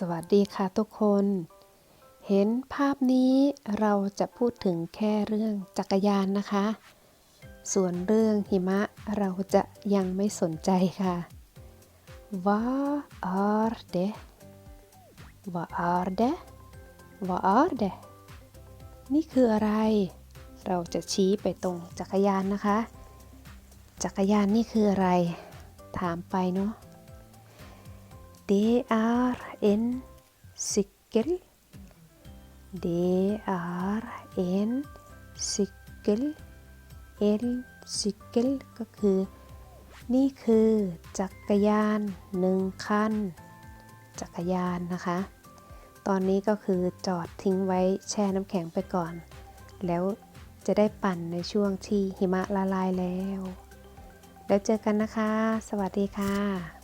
สวัสดีค่ะทุกคน เห็นภาพนี้เราจะพูดถึงแค่เรื่องจักรยานนะคะ ส่วนเรื่องหิมะเราจะยังไม่สนใจค่ะ Vad är det? Vad är det? Vad är det? นี่คืออะไร เราจะชี้ไปตรงจักรยานนะคะ จักรยานนี่คืออะไร ถามไปเนาะ Det är en cykel. Det är en cykel. En cykel ก็คือ นี่คือจักรยานหนึ่งคัน จักรยานนะคะ ตอนนี้ก็คือจอดทิ้งไว้แช่น้ำแข็งไปก่อน แล้วจะได้ปั่นในช่วงที่หิมะละลายแล้ว แล้วเจอกันนะคะ สวัสดีค่ะ